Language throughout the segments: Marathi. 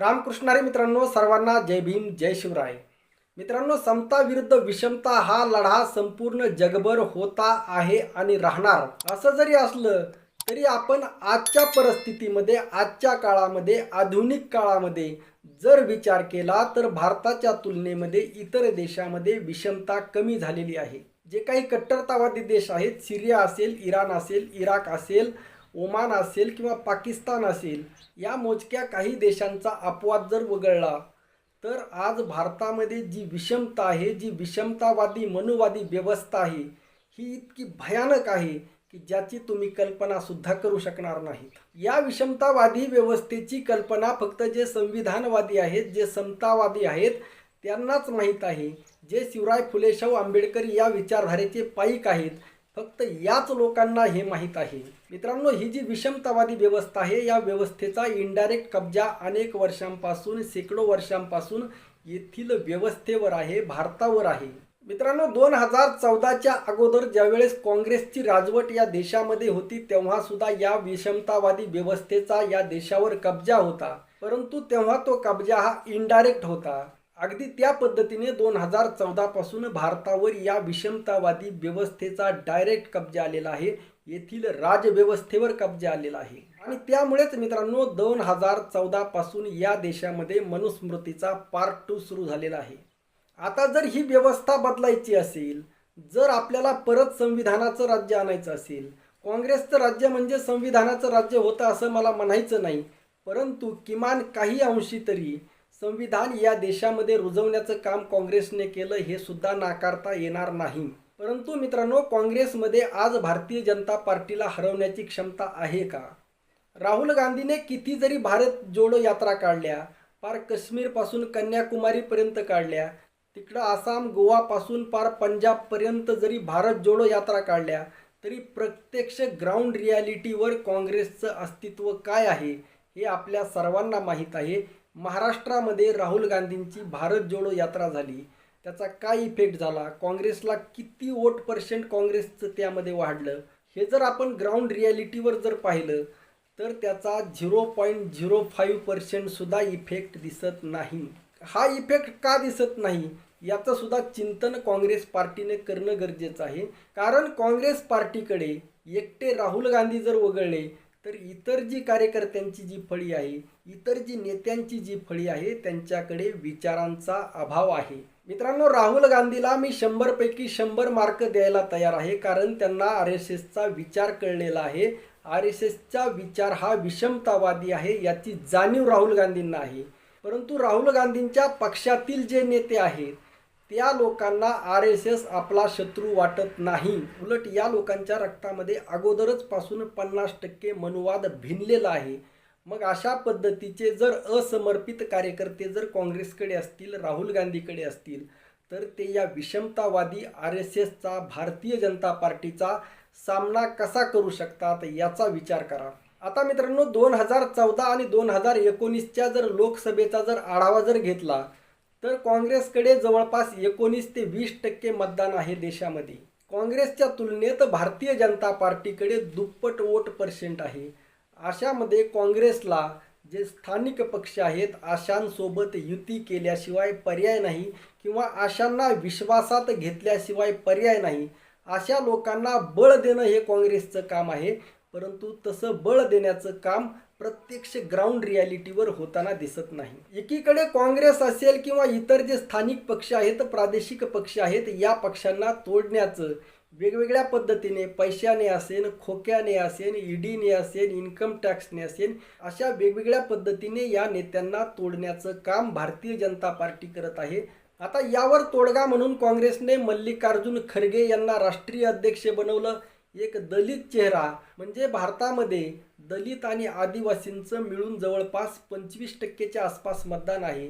रामकृष्णारे मित्रांनो सर्वांना जय भीम जय शिवराय. मित्रांनो समता विरुद्ध विषमता हा लढा संपूर्ण जगभर होता आहे आणि राहणार. असं जरी असलं तरी आपण आजच्या परिस्थितीमध्ये आजच्या काळामध्ये आधुनिक काळामध्ये जर विचार केला तर भारताच्या तुलनेमध्ये इतर देशामध्ये विषमता कमी झालेली आहे. जे काही कट्टरतावादी देश आहेत सिरिया असेल इराण असेल इराक असेल ओमान असेल किंवा पाकिस्तान असेल या मोजक्या काही देशांचा अपवाद जर वगळला तर आज भारतामध्ये जी विषमता आहे जी विषमतावादी मनुवादी व्यवस्था आहे ही इतकी भयानक आहे की ज्याची तुम्ही कल्पनासुद्धा करू शकणार नाहीत. या विषमतावादी व्यवस्थेची कल्पना फक्त जे संविधानवादी आहेत जे समतावादी आहेत त्यांनाच माहीत आहे. जे शिवराय फुले शाहू आंबेडकर या विचारधारेचे पाईक आहेत फक्त याच लोकांना हे माहीत आहे. मित्रांनो ही जी विषमतावादी व्यवस्था आहे या व्यवस्थेचा इनडायरेक्ट कब्जा अनेक वर्षांपासून शेकडो वर्षांपासून येथील व्यवस्थेवर आहे भारतावर आहे. मित्रांनो दोन हजार चौदाच्या अगोदर ज्यावेळेस काँग्रेसची राजवट या देशामध्ये होती तेव्हा सुद्धा या विषमतावादी व्यवस्थेचा या देशावर कब्जा होता. परंतु तेव्हा तो कब्जा हा इनडायरेक्ट होता. अगदी त्या पद्धतीने दोन हजार चौदापासून भारतावर या विषमतावादी व्यवस्थेचा डायरेक्ट कब्जा आलेला आहे. येथील राजव्यवस्थेवर कब्जा आलेला आहे. आणि त्यामुळेच मित्रांनो दोन हजार चौदापासून या देशामध्ये मनुस्मृतीचा पार्ट टू सुरू झालेला आहे. आता जर ही व्यवस्था बदलायची असेल जर आपल्याला परत संविधानाचं राज्य आणायचं असेल काँग्रेसचं राज्य म्हणजे संविधानाचं राज्य होतं असं मला म्हणायचं नाही परंतु किमान काही अंशी तरी संविधान या देशामध्ये रुजवण्याचं काम काँग्रेसने केलं हे सुद्धा नाकारता येणार नाही. परंतु मित्रांनो काँग्रेसमध्ये आज भारतीय जनता पार्टीला हरवण्याची क्षमता आहे का? राहुल गांधीने किती जरी भारत जोडो यात्रा काढल्या पार काश्मीरपासून कन्याकुमारीपर्यंत काढल्या तिकडं आसाम गोवापासून पार पंजाबपर्यंत जरी भारत जोडो यात्रा काढल्या तरी प्रत्यक्ष ग्राउंड रियालिटीवर काँग्रेसचं अस्तित्व काय आहे हे आपल्या सर्वांना माहीत आहे. महाराष्ट्रामध्ये राहुल गांधींची भारत जोडो यात्रा झाली. त्याचा काय इफेक्ट झाला? काँग्रेसला किती वोट पर्सेंट काँग्रेसचं त्यामध्ये वाढलं? हे जर आपण ग्राउंड रियालिटीवर जर पाहिलं तर त्याचा झिरो पॉईंट झिरो फाईव्ह पर्सेंटसुद्धा इफेक्ट दिसत नाही. हा इफेक्ट का दिसत नाही? याचं सुद्धा चिंतन काँग्रेस पार्टीने करणं गरजेचं आहे. कारण काँग्रेस पार्टीकडे एकटे राहुल गांधी जर वगळले तर इतर जी कार्यकर्त्यांची जी फळी आहे इतर जी नेत्यांची जी फळी आहे त्यांच्याकडे विचारांचा अभाव आहे. मित्रांनो राहुल गांधीला मी शंभरपैकी शंभर मार्क द्यायला तयार आहे कारण त्यांना आर एस एसचा विचार कळलेला आहे. आर एस एसचा विचार हा विषमतावादी आहे याची जाणीव राहुल गांधींना आहे. परंतु राहुल गांधींच्या पक्षातील जे नेते आहेत त्या लोकांना आर एस एस आपला शत्रू वाटत नाही. उलट या लोकांच्या रक्तामध्ये अगोदरच पासून पन्नास टक्के मनुवाद भिनलेला आहे. मग अशा पद्धतीचे जर असमर्पित कार्यकर्ते जर काँग्रेसकडे असतील राहुल गांधीकडे असतील तर ते या विषमतावादी आर एस एसचा भारतीय जनता पार्टीचा सामना कसा करू शकतात याचा विचार करा. आता मित्रांनो दोन हजार चौदा आणि दोन हजार एकोणीसच्या जर लोकसभेचा जर आढावा जर घेतला तर काँग्रेसकडे जवळपास एकोणीस ते वीस टक्के मतदान आहे देशामध्ये. काँग्रेसच्या तुलनेत भारतीय जनता पार्टीकडे दुप्पट वोट पर्सेंट आहे. अशामध्ये काँग्रेसला जे स्थानिक पक्ष आहेत आशांसोबत युती केल्याशिवाय पर्याय नाही किंवा आशांना विश्वासात घेतल्याशिवाय पर्याय नाही अशा लोकांना बळ देणं हे काँग्रेसचं काम आहे. परंतु तसं बळ देण्याचं काम प्रत्यक्ष ग्राउंड रियालिटीवर होताना दिसत नाही. एकीकडे काँग्रेस असेल किंवा इतर जे स्थानिक पक्ष आहेत प्रादेशिक पक्ष आहेत या पक्षांना तोडण्याचं वेगवेगळ्या पद्धतीने पैशाने असेल खोक्याने असेल ईडीने असेल इन्कम टॅक्सने असेल अशा वेगवेगळ्या पद्धतीने या नेत्यांना तोडण्याचं काम भारतीय जनता पार्टी करत आहे. आता यावर तोडगा म्हणून काँग्रेसने मल्लिकार्जुन खरगे यांना राष्ट्रीय अध्यक्ष बनवलं. एक दलित चेहरा म्हणजे भारतामध्ये दलित आणि आदिवासींचं मिळून जवळपास पंचवीस टक्केच्या आसपास मतदान आहे.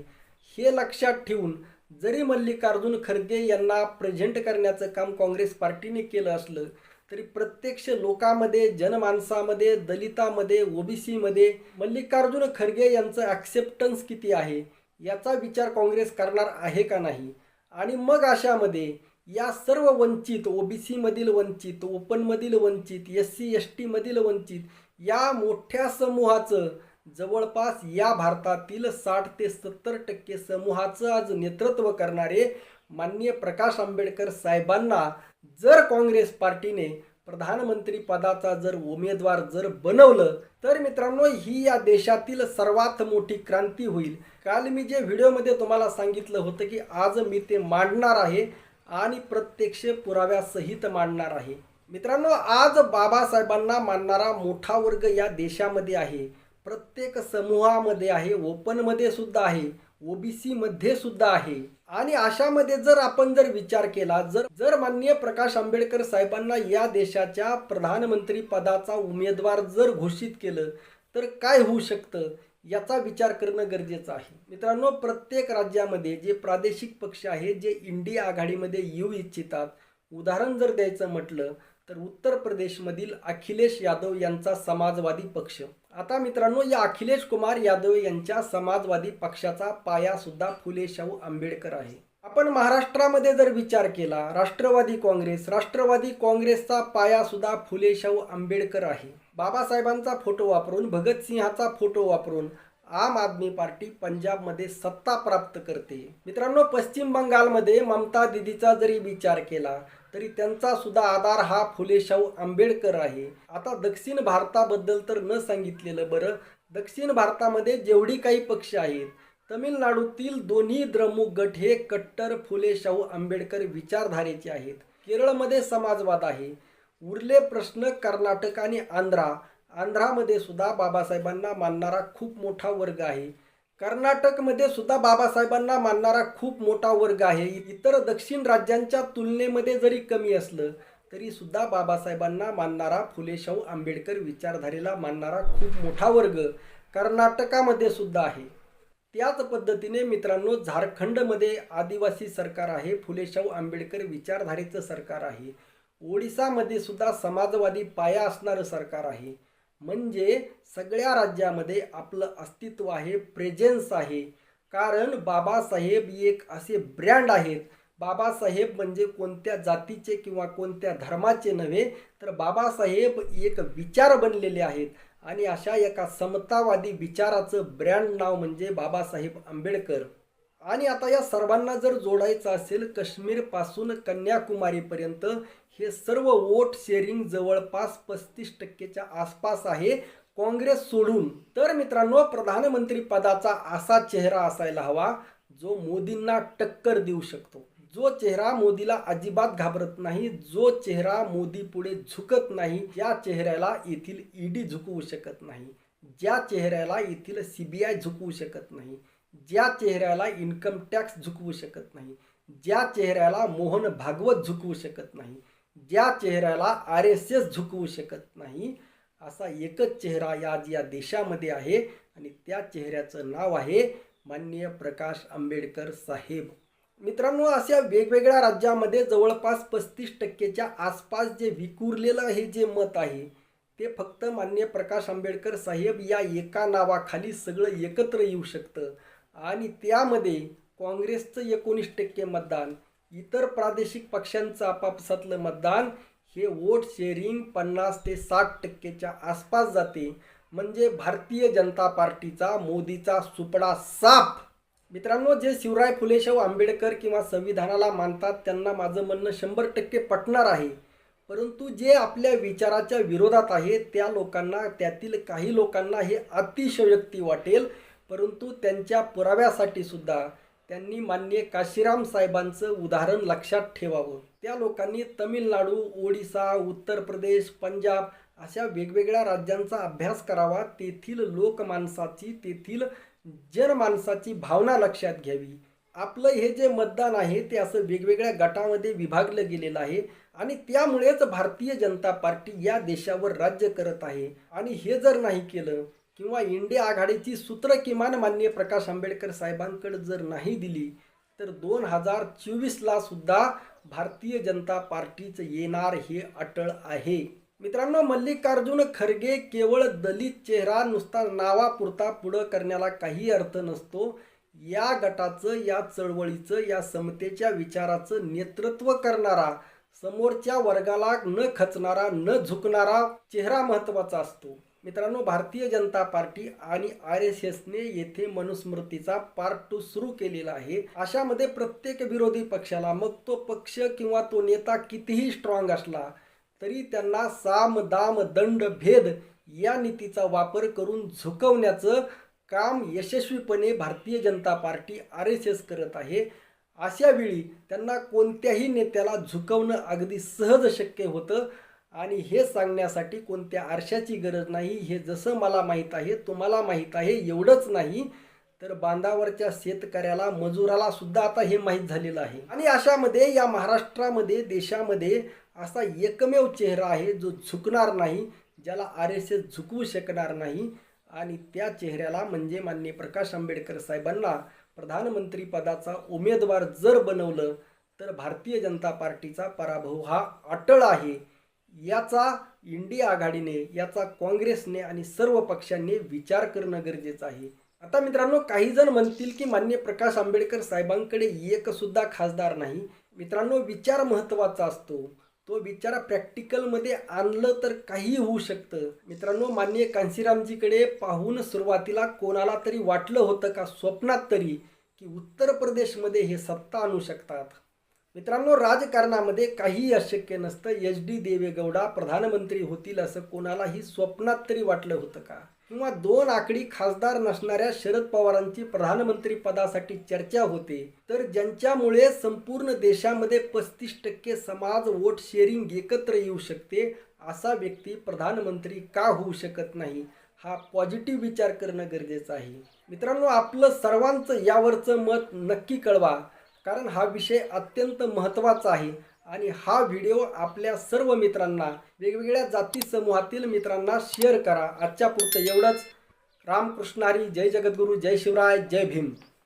हे लक्षात ठेवून जरी मल्लिकार्जुन खरगे यांना प्रेझेंट करण्याचं काम काँग्रेस पार्टीने केलं असलं तरी प्रत्यक्ष लोकांमध्ये जनमानसामध्ये दलितामध्ये ओबीसीमध्ये मल्लिकार्जुन खरगे यांचं ॲक्सेप्टन्स किती आहे? याचा विचार काँग्रेस करणार आहे का नाही? आणि मग अशामध्ये या सर्व वंचित ओबीसीमधील वंचित ओपनमधील वंचित एस सी एस टीमधील वंचित या मोठ्या समूहाचं जवळपास या भारतातील साठ ते सत्तर टक्के समूहाचं आज नेतृत्व करणारे माननीय प्रकाश आंबेडकर साहेबांना जर काँग्रेस पार्टीने प्रधानमंत्री पदाचा जर उमेदवार जर बनवलं तर मित्रांनो ही या देशातील सर्वात मोठी क्रांती होईल. काल मी जे व्हिडिओमध्ये तुम्हाला सांगितलं होतं की आज मी ते मांडणार आहे आणि प्रत्यक्ष पुराव्यासहित मांडणार आहे. मित्रांनो आज बाबासाहेबांना मानणारा मोठा वर्ग या देशामध्ये आहे. प्रत्येक समूहामध्ये आहे ओपनमध्ये सुद्धा आहे ओबीसीमध्ये सुद्धा आहे. आणि अशामध्ये जर आपण जर विचार केला जर जर माननीय प्रकाश आंबेडकर साहेबांना या देशाच्या प्रधानमंत्री पदाचा उमेदवार जर घोषित केलं तर काय होऊ शकतं? याचा विचार करणं गरजेचं आहे. मित्रांनो प्रत्येक राज्यामध्ये जे प्रादेशिक पक्ष आहेत जे इंडिया आघाडीमध्ये येऊ इच्छितात उदाहरण जर द्यायचं म्हटलं तर उत्तर प्रदेशमधील अखिलेश यादव यांचा समाजवादी पक्ष. आता मित्रांनो या अखिलेश कुमार यादव यांच्या समाजवादी पक्षाचा पायासुद्धा फुले शाहू आंबेडकर आहे. आपण महाराष्ट्रामध्ये जर विचार केला राष्ट्रवादी काँग्रेस राष्ट्रवादी काँग्रेसचा पायासुद्धा फुले शाहू आंबेडकर आहे. बाबासाहेबांचा फोटो वापरून भगतसिंहाचा फोटो वापरून आम आदमी पार्टी पंजाबमध्ये सत्ता प्राप्त करते. मित्रांनो पश्चिम बंगालमध्ये ममता दिदीचा जरी विचार केला तरी त्यांचा सुद्धा आधार हा फुलेशाहू आंबेडकर आहे. आता दक्षिण भारताबद्दल तर न सांगितलेलं बरं दक्षिण भारतामध्ये जेवढी काही पक्ष आहेत तमिळनाडूतील दोन्ही द्रमुक गट हे कट्टर फुलेशाहू आंबेडकर विचारधारेचे आहेत. केरळमध्ये समाजवाद आहे उरले प्रश्न कर्नाटक आणि आंध्रा. आंध्रामध्ये सुद्धा बाबासाहेबांना मानणारा खूप मोठा वर्ग आहे. कर्नाटकमध्ये सुद्धा बाबासाहेबांना मानणारा खूप मोठा वर्ग आहे. इतर दक्षिण राज्यांच्या तुलनेमध्ये जरी कमी असलं तरी सुद्धा बाबासाहेबांना मानणारा फुले शाहू आंबेडकर विचारधारेला मानणारा खूप मोठा वर्ग कर्नाटकामध्ये सुद्धा आहे. त्याच पद्धतीने मित्रांनो झारखंडमध्ये आदिवासी सरकार आहे फुले शाहू आंबेडकर विचारधारेचं सरकार आहे. ओडिसामध्ये सुद्धा समाजवादी पाया असणारं सरकार आहे. म्हणजे सगळ्या राज्यामध्ये आपलं अस्तित्व आहे प्रेझेन्स आहे. कारण बाबासाहेब एक असे ब्रँड आहेत. बाबासाहेब म्हणजे कोणत्या जातीचे किंवा कोणत्या धर्माचे नव्हे तर बाबासाहेब एक विचार बनलेले आहेत. आणि अशा एका समतावादी विचाराचं ब्रँड नाव म्हणजे बाबासाहेब आंबेडकर. आणि आता या सर्वांना जर जोडायचं असेल काश्मीरपासून कन्याकुमारीपर्यंत हे सर्व वोट शेअरिंग जवळपास पस्तीस टक्केच्या आसपास आहे. काँग्रेस सोडून तर मित्रांनो प्रधानमंत्री पदाचा असा चेहरा असायला हवा जो मोदींना टक्कर देऊ शकतो. जो चेहरा मोदीला अजिबात घाबरत नाही जो चेहरा मोदी पुढे झुकत नाही ज्या चेहऱ्याला येथील ईडी झुकवू शकत नाही. ज्या चेहऱ्याला येथील सीबीआय झुकवू शकत नाही. ज्या चेहऱ्याला इन्कम टॅक्स झुकवू शकत नाही ज्या चेहऱ्याला मोहन भागवत झुकवू शकत नाही ज्या चेहऱ्याला आर एस एस झुकवू शकत नाही असा एकच चेहरा या आज या देशामध्ये आहे आणि त्या चेहऱ्याचं नाव आहे माननीय प्रकाश आंबेडकर साहेब. मित्रांनो अशा वेगवेगळ्या राज्यामध्ये जवळपास पस्तीस टक्केच्या आसपास जे विखुरलेलं हे जे मत आहे ते फक्त मान्य प्रकाश आंबेडकर साहेब या एका नावाखाली सगळं एकत्र येऊ शकतं. आणि त्यामध्ये काँग्रेसचं एकोणीस टक्के मतदान इतर प्रादेशिक पक्षांचं आपापसातलं मतदान हे वोट शेअरिंग पन्नास ते साठ टक्केच्या आसपास जाते. म्हणजे भारतीय जनता पार्टीचा मोदीचा सुपडा साप. मित्रांनो जे शिवराय फुलेशाहू आंबेडकर किंवा संविधानाला मानतात त्यांना माझं म्हणणं शंभर टक्के पटणार आहे. परंतु जे आपल्या विचाराच्या विरोधात आहे त्या लोकांना त्यातील काही लोकांना हे अतिशयोक्ती वाटेल. परंतु त्यांच्या पुराव्यासाठी सुद्धा त्यांनी मान्य काशीराम साहेबांचं उदाहरण लक्षात ठेवावं. त्या लोकांनी तमिळनाडू ओडिसा उत्तर प्रदेश पंजाब अशा वेगवेगळ्या राज्यांचा अभ्यास करावा तेथील लोकमानसाची तेथील जनमानसाची भावना लक्षात घ्यावी. आपलं हे जे मतदान आहे ते असं वेगवेगळ्या गटामध्ये विभागलं गेलेलं आहे आणि त्यामुळेच भारतीय जनता पार्टी या देशावर राज्य करत आहे. आणि हे जर नाही केलं किंवा इंडिया आघाडीची सूत्र किमान मान्य प्रकाश आंबेडकर साहेबांकडे जर नाही दिली तर दोन हजार चोवीसला सुद्धा भारतीय जनता पार्टीचं येणार हे अटळ आहे. मित्रांनो मल्लिकार्जुन खरगे केवळ दलित चेहरा नुसता नावापुरता पुढं करण्याला काही अर्थ नसतो. या गटाचं या चळवळीचं या समतेच्या विचाराचं नेतृत्व करणारा समोरच्या वर्गाला न खचणारा न झुकणारा चेहरा महत्त्वाचा असतो. मित्रांनो भारतीय जनता पार्टी आणि आर एस एसने येथे मनुस्मृतीचा पार्ट टू सुरू केलेला आहे. अशामध्ये प्रत्येक विरोधी पक्षाला मग तो पक्ष किंवा तो नेता कितीही स्ट्रॉंग असला तरी त्यांना साम दाम दंड भेद या नीतीचा वापर करून झुकवण्याचं काम यशस्वीपणे Bharatiya Janata party R S S करत आहे. अशावेळी त्यांना कोणत्याही नेत्याला झुकवणं अगदी सहज शक्य होतं. आणि हे सांगण्यासाठी कोणत्या आरशाची गरज नाही हे जसं मला माहीत आहे तुम्हाला माहीत आहे एवढंच नाही. तर बांधावरच्या शेतकऱ्याला मजुराला सुद्धा आता हे माहीत झालेलं आहे. आणि अशामध्ये या महाराष्ट्रामध्ये देशामध्ये असा एकमेव चेहरा आहे जो झुकणार नाही ज्याला आर एस एस झुकवू शकणार नाही. आणि त्या चेहऱ्याला म्हणजे माननीय प्रकाश आंबेडकर साहेबांना प्रधानमंत्री पदाचा उमेदवार जर बनवलं तर भारतीय जनता पार्टीचा पराभव हा अटळ आहे. याचा इंडिया आघाडीने याचा काँग्रेसने आणि सर्व पक्षांनी विचार करणं गरजेचं आहे. आता मित्रांनो काही जण म्हणतील की मान्य प्रकाश आंबेडकर साहेबांकडे एक सुद्धा खासदार नाही. मित्रांनो विचार महत्त्वाचा असतो. तो विचार प्रॅक्टिकलमध्ये आणलं तर काही होऊ शकतं. मित्रांनो मान्य कांशीरामजीकडे पाहून सुरुवातीला कोणाला तरी वाटलं होतं का स्वप्नात तरी की उत्तर प्रदेशमध्ये हे सत्ता आणू शकतात? मित्रांनो राजकारणामध्ये काहीही अशक्य नसतं. एच डी देवेगौडा प्रधानमंत्री होतील असं कोणालाही स्वप्नात तरी वाटलं होतं का? किंवा दोन आकडी खासदार नसणाऱ्या शरद पवारांची प्रधानमंत्री पदासाठी चर्चा होते तर ज्यांच्यामुळे संपूर्ण देशामध्ये पस्तीस टक्के समाज वोट शेअरिंग एकत्र येऊ शकते असा व्यक्ती प्रधानमंत्री का होऊ शकत नाही हा पॉझिटिव्ह विचार करणं गरजेचं आहे. मित्रांनो आपलं सर्वांचं यावरचं मत नक्की कळवा. कारण हा विषय अत्यंत महत्त्वाचा आहे आणि हा व्हिडिओ आपल्या सर्व मित्रांना वेगवेगळ्या जाती समूहातील मित्रांना शेअर करा. आजच्या पुढचं एवढंच. रामकृष्ण हरी जय जगद्गुरू जय शिवराय जय भीम.